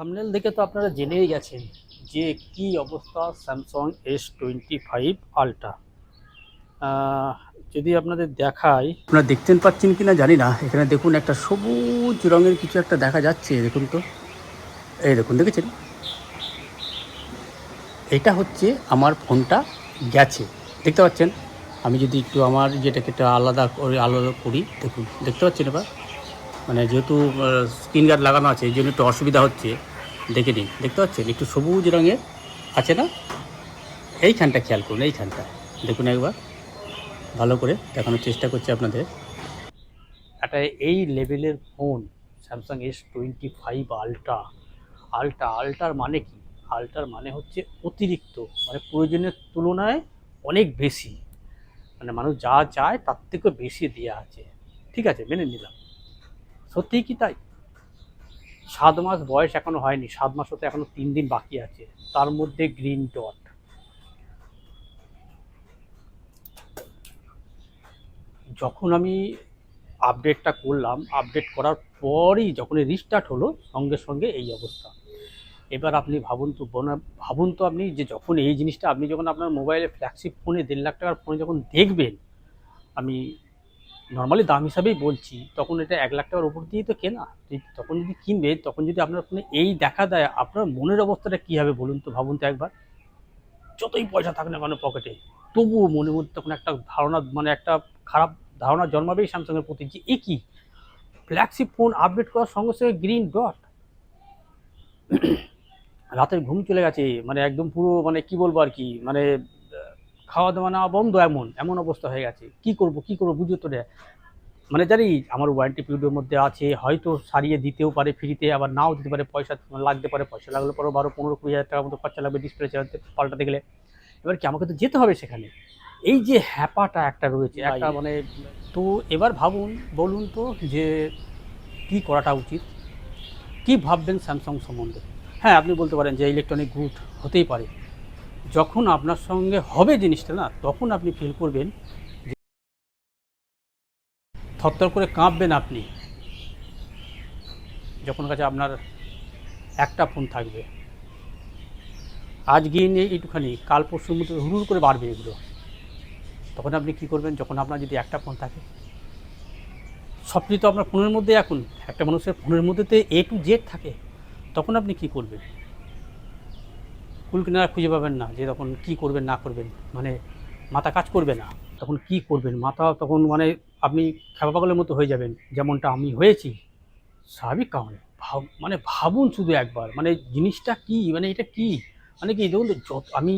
Thumbnail দেখে তো আপনারা জেনেই গেছেন যে কি অবস্থা Samsung S twenty five ultra যদি আপনাদের দেখাই, আপনারা দেখতেন পাচ্ছেন কিনা জানি না। এখানে দেখুন একটা সবুজ রঙের কিছু একটা দেখা যাচ্ছে, দেখুন তো। এই দেখুন, দেখেছেন? এটা হচ্ছে আমার ফোনটা গেছে। দেখতে পাচ্ছেন? আমি যদি একটু আমার যেটাকে একটা আলাদা করে আলাদা করি, দেখুন, দেখতে পাচ্ছেন এবার? মানে যেহেতু স্ক্রিন গার্ড লাগানো আছে, এই জন্য একটু অসুবিধা হচ্ছে। দেখে নিন। দেখতে পাচ্ছেন? একটু সবুজ রঙের আছে না? এইখানটা খেয়াল করুন, এইখানটা। দেখুন একবার। ভালো করে দেখানোর চেষ্টা করছি আপনাদের। একটা এই লেভেলের phone Samsung S twenty five ultra ultra আলট্রার মানে কি? আলট্রার মানে হচ্ছে অতিরিক্ত মানে প্রয়োজনের তুলনায় অনেক বেশি। মানে মানুষ যা চায় তার থেকেও বেশি দেওয়া আছে। ঠিক আছে, মেনে নিলাম। সত্যিই কি তাই? সাত মাস বয়স এখনও হয়নি, সাত মাস হতে এখনও তিন দিন বাকি আছে, তার মধ্যে গ্রিন ডট যখন আমি আপডেটটা করলাম আপডেট করার পরই যখন রিস্টার্ট হলো, সঙ্গে সঙ্গে এই অবস্থা। এবার আপনি ভাবুন তো, বনা- ভাবুন তো আপনি যে যখন এই জিনিসটা আপনি যখন আপনার মোবাইলে ফ্ল্যাগশিপ ফোনে দেড় লাখ টাকার ফোনে যখন দেখবেন, আমি নর্মালি দাম হিসাবেই বলছি, তখন এটা এক লাখ টাকার উপর দিয়েই তো কেনা। তখন যদি কিনবে, তখন যদি আপনার ফোনে এই দেখা দেয়, আপনার মনের অবস্থাটা কী হবে বলুন তো, ভাবুন তো একবার। যতই পয়সা থাক না কেন পকেটে, তবুও মনের মধ্যে তখন একটা ধারণা মানে একটা খারাপ ধারণা জন্মাবেই স্যামসাংয়ের প্রতি যে, এ কি? ফ্ল্যাগশিপ ফোন আপডেট করার সঙ্গে সঙ্গে গ্রিন ডট রাতের ঘুম চলে গেছে মানে একদম পুরো মানে কি বলব আর কি মানে খাওয়া দাওয়া নেওয়া বন্ধ এমন এমন অবস্থা হয়ে গেছে। কি করব কি করব বুঝে তো মানে জানি আমার ওয়ারেন্টি পিরিয়ডের মধ্যে আছে হয়তো সারিয়ে দিতেও পারে ফ্রিতে আবার নাও দিতে পারে পয়সা লাগতে পারে পয়সা লাগলে পরে বারো পনেরো কুড়ি হাজার টাকার মতো খরচা লাগবে ডিসপ্লে চালাতে পাল্টাতে গেলে। এবার কি আমাকে তো যেতে হবে সেখানে? এই যে হ্যাপাটা একটা রয়েছে একটা মানে তো এবার ভাবুন বলুন তো যে কি করাটা উচিত? কি ভাববেন স্যামসাং সম্বন্ধে? হ্যাঁ আপনি বলতে পারেন যে ইলেকট্রনিক গুড হতেই পারে। যখন আপনার সঙ্গে হবে জিনিসটা না, তখন আপনি ফিল করবেন থরথর করে কাঁপবেন আপনি। যখন কাছে আপনার একটা ফোন থাকবে। আজ গিয়ে নিয়ে এইটুখানি কাল পরশুর মধ্যে হুড়ুর করে বাড়বে এগুলো। তখন আপনি কি করবেন? যখন আপনার যদি একটা ফোন থাকে সব কিছু তো আপনার ফোনের মধ্যে এখন, একটা মানুষের ফোনের মধ্যে তো এ টু জেড থাকে, তখন আপনি কি করবেন? কুল কিনারা খুঁজে পাবেন না যে তখন কি করবেন, না করবেন। মানে মাথা কাজ করবে না। তখন কি করবেন? মাথা তখন মানে আপনি খেপা পাগলের মতো হয়ে যাবেন। যেমনটা আমি হয়েছি, স্বাভাবিক কারণে। ভাব মানে ভাবুন শুধু একবার। মানে জিনিসটা কি? মানে এটা কি? মানে কি, দেখুন, যত আমি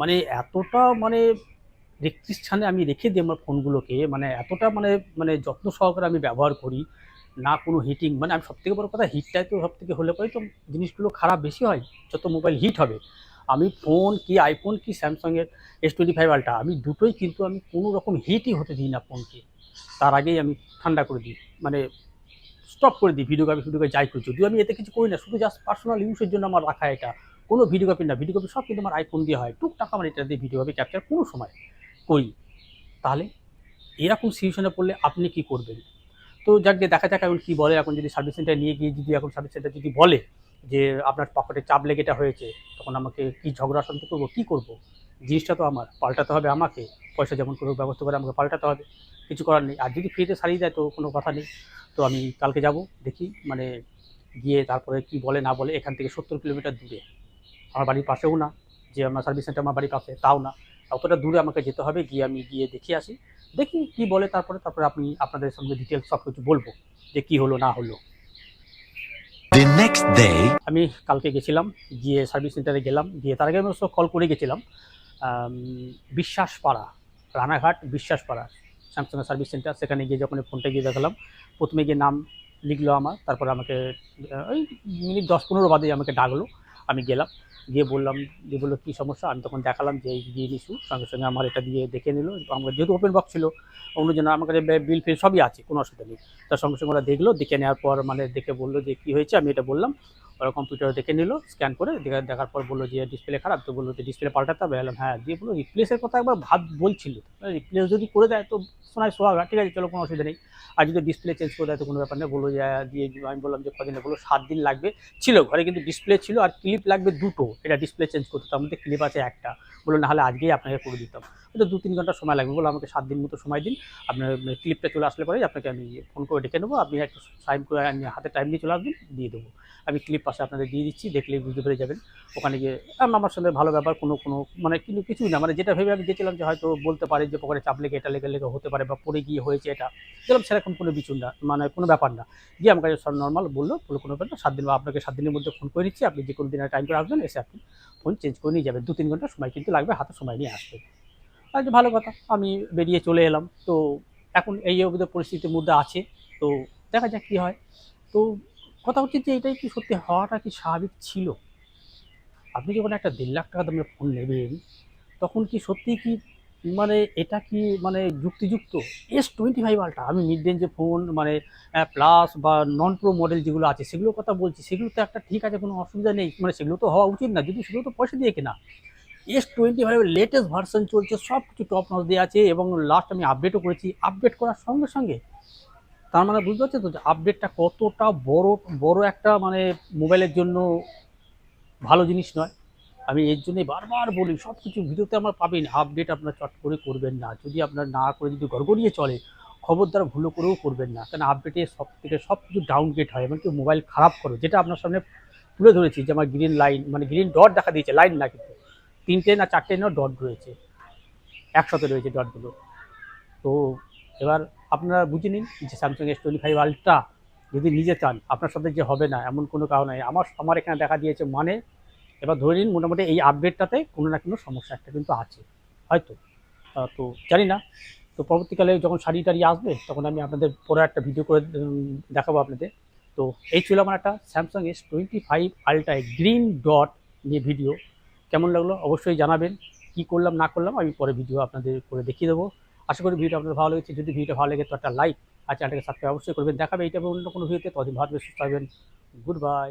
মানে এতটা মানে রেক্রিস আমি রেখে দিই আমার ফোনগুলোকে মানে এতটা মানে মানে যত্ন সহকারে আমি ব্যবহার করি, না কোনো হিটিং মানে আমি সবথেকে বড় কথা হিটটাই তো সব থেকে হলে পরে তো জিনিসগুলো খারাপ বেশি হয়, যত মোবাইল হিট হবে। আমি ফোন কি আইফোন কি স্যামসাংয়ের এস টোয়েন্টি ফাইভ আলটা আমি দুটোই কিন্তু আমি কোনো রকম হিটই হতে দিই না ফোনকে। তার আগেই আমি ঠান্ডা করে দিই মানে স্টপ করে দিই ভিডিওগ্রাফি ভিডিওগ্রাফি যাই করি। যদিও আমি এতে কিছু করি না, শুধু জাস্ট পার্সোনাল ইউজের জন্য আমার রাখা এটা। কোনো ভিডিওগ্রাফি না ভিডিওগ্রাফি সব কিন্তু আমার আইফোন দিয়ে হয়। টুকটাক আমার এটা দিয়ে ভিডিওগ্রাফি ক্যাপচার কোনো সময় করি। তাহলে এরকম সিচুয়েশনে পড়লে আপনি কি করবেন? তো যাক দেখা যাক এখন কী বলে। এখন যদি সার্ভিস সেন্টার নিয়ে গিয়ে যদি এখন সার্ভিস সেন্টার যদি বলে যে আপনার পকেটে চাপ লেগে এটা হয়েছে, তখন আমাকে কি ঝগড়া শান্তি করব, কী করব? জিনিসটা তো আমার, পাল্টাতে হবে আমাকে। পয়সা যেমন করে ব্যবস্থা করে আমাকে পাল্টাতে হবে। কিছু করার নেই। আর যদি ফ্রিতে সারিয়ে দেয় তো কোনো কথা নেই। তো আমি কালকে যাব, দেখি মানে গিয়ে তারপরে কি বলে না বলে এখান থেকে সত্তর কিলোমিটার দূরে। আমার বাড়ির পাশেও না, যে আমার সার্ভিস সেন্টার আমার বাড়ির পাশে, তাও না। অতটা দূরে আমাকে যেতে হবে, গিয়ে আমি গিয়ে দেখে আসি। দেখি কি বলে তারপরে তারপরে আপনি আপনাদের সঙ্গে ডিটেলস সব কিছু বলব, যে কি হলো, না হলো। The নেক্সট ডে আমি কালকে গেছিলাম, গিয়ে সার্ভিস সেন্টারে গেলাম, গিয়ে তার আগে আমি কল করে গেছিলাম Biswaspara Ranaghat Biswaspara Samsung service centre সেখানে গিয়ে যখন ফোনটা গিয়ে দেখালাম, প্রথমে গিয়ে নাম লিখলো আমার, তারপরে আমাকে ওই মিনিট দশ পনেরো বাদে আমাকে ডাকলো আমি গেলাম, গিয়ে বললাম যে, বলল, কী সমস্যা? আমি তখন দেখালাম যে, এই গিয়ে সঙ্গে সঙ্গে আমার এটা দিয়ে দেখে নিল। আমার যেহেতু ওপেন বক্স ছিল, অন্য জন্য আমার কাছে বিল ফিল সবই আছে, কোনো অসুবিধা নেই। তার সঙ্গে সঙ্গে ওরা দেখল, দেখে নেওয়ার পর মানে দেখে বলল যে, কী হয়েছে? আমি এটা বললাম। ওরা কম্পিউটার দেখে নিল স্ক্যান করে দেখা দেখার পর বলল যে ডিসপ্লে খারাপ, তো বলল যে ডিসপ্লে পাল্টাতে হবে। বললাম হ্যাঁ দিয়ে বলল রিপ্লেসের কথা একবার ভাব বলছিল। রিপ্লেস যদি করে দেয় তো শোনায় সোহাগা ঠিক আছে, চলো, কোনো অসুবিধা নেই। আর যদি ডিসপ্লে চেঞ্জ করে দেয় তো কোনো ব্যাপার নেই। বলল যে দিয়ে আমি বললাম যে, কদিনে বলল, সাত দিন লাগবে। ছিল, ঘরে কিন্তু ডিসপ্লে ছিল আর ক্লিপ লাগবে দুটো। এটা ডিসপ্লে চেঞ্জ করতে। তার মধ্যে ক্লিপ আছে একটা। বলল না হলে আজকেই আপনাকে করে দিতাম। তো দু তিন ঘণ্টা সময় লাগবে। বলো আমাকে সাত দিন মতো সময় দিন। আপনার ক্লিপটা চলে আসলে পরে আপনাকে আমি ফোন করে ডেকে নেব। আপনি একটু টাইম করে হাতে টাইম নিয়ে চলে আসবেন দিয়ে দেবো। আমি ক্লিপ পাশে আপনাদের দিয়ে দিচ্ছি দেখলেই বুঝতে পেরে যাবেন। ওখানে গিয়ে আম, আমার সঙ্গে ভালো ব্যাপার কোনো কোনো মানে কিন্তু কিছুই না। মানে যেটা ভেবে আমি গেছিলাম যে হয়তো বলতে পারে যে পকেটে চাপ লেগে এটা লেগে লেগে হতে পারে বা পড়ে গিয়ে হয়েছে এটা। দেখলাম সেরকম কোনো কিছু না মানে কোনো ব্যাপার না। গিয়ে আমার কাছে সব নর্মাল বলল বলে কোনো ব্যাপার না সাত দিন বা আপনাকে সাত দিনের মধ্যে ফোন করে দিচ্ছি। আপনি যে কোনো দিনের টাইম করে আসবেন এসে আপনি ফোন চেঞ্জ করে নিয়ে যাবেন। দু তিন ঘণ্টা সময় কিন্তু লাগবে, হাতে সময় নিয়ে আসবে। আচ্ছা ভালো কথা, আমি বেরিয়ে চলে এলাম। তো এখন এই অবধি পরিস্থিতির মধ্যে আছে। তো দেখা যাক কী হয়। তো কথা হচ্ছে যে, এটাই কি সত্যি হওয়াটা কি স্বাভাবিক ছিল? আপনি যখন একটা দেড় লাখ টাকা দামের ফোন নেবেন, তখন কি সত্যি কি মানে এটা কি মানে যুক্তিযুক্ত? এস টোয়েন্টি ফাইভ আলটা আমি মিড রেঞ্জে ফোন মানে প্লাস বা নন প্রো মডেল যেগুলো আছে, সেগুলোর কথা বলছি, সেগুলো তো একটা ঠিক আছে, কোনো অসুবিধা নেই। মানে সেগুলো তো হওয়া উচিত না। যদি সেগুলো তো পয়সা দিয়ে কেনা এস টোয়েন্টি ফাইভের লেটেস্ট ভার্সন চলছে সব কিছু টপ নজ দেওয়া আছে এবং লাস্ট আমি আপডেটও করেছি। আপডেট করার সঙ্গে সঙ্গে তার মানে বুঝতে পারছেন তো যে আপডেটটা কতটা বড় বড় একটা মানে মোবাইলের জন্য ভালো জিনিস নয়। আমি এর জন্যই বারবার বলি সব কিছু ভিডিওতে আমার পাবেন। আপডেট আপনার চট করে করবেন না। যদি আপনার না করে যদি গড়গড়িয়ে চলে, খবরদার ভুলো করেও করবেন না। কারণ আপডেটে সব থেকে সব কিছু ডাউনগ্রেড হয় এমনকি মোবাইল খারাপ করে, যেটা আপনার সামনে তুলে ধরেছি যে আমার গ্রিন লাইন মানে গ্রিন ডট দেখা দিয়েছে লাইন না কিন্তু। তিনটে না চারটে না ডট রয়েছে। একসাথে রয়েছে ডটগুলো তো এবার আপনারা বুঝে নিন যে Samsung S twenty five ultra যদি নিজে চান, আপনার সাথে যে হবে না, এমন কোনো কারণ নেই। আমার আমার এখানে দেখা দিয়েছে মানে এবার ধরে নিন মোটামুটি এই আপডেটটাতে কোনো না কোনো সমস্যা একটা কিন্তু আছে, হয়তো। তো জানি না। তো পরবর্তীকালে যখন শাড়ি টাড়ি আসবে, তখন আমি আপনাদের পরে একটা ভিডিও করে দেখাবো আপনাদের। তো এই ছিল আমার একটা Samsung S twenty five ultra green dot নিয়ে ভিডিও কেমন লাগল অবশ্যই জানাবেন, কি করলাম, না করলাম আমি পরে ভিডিও আপনাদের করে দেখিয়ে দেবো। আশা করি ভিডিও আপনাদের ভালো লেগেছে। যদি ভিডিওটা ভালো লাগে তো একটা লাইক আর চ্যানেলটাকে সাবস্ক্রাইব অবশ্যই করবেন। দেখাবে এইটা অন্য কোনো ভিডিওতে ততদিন ভালো সুস্থ থাকবেন। Good bye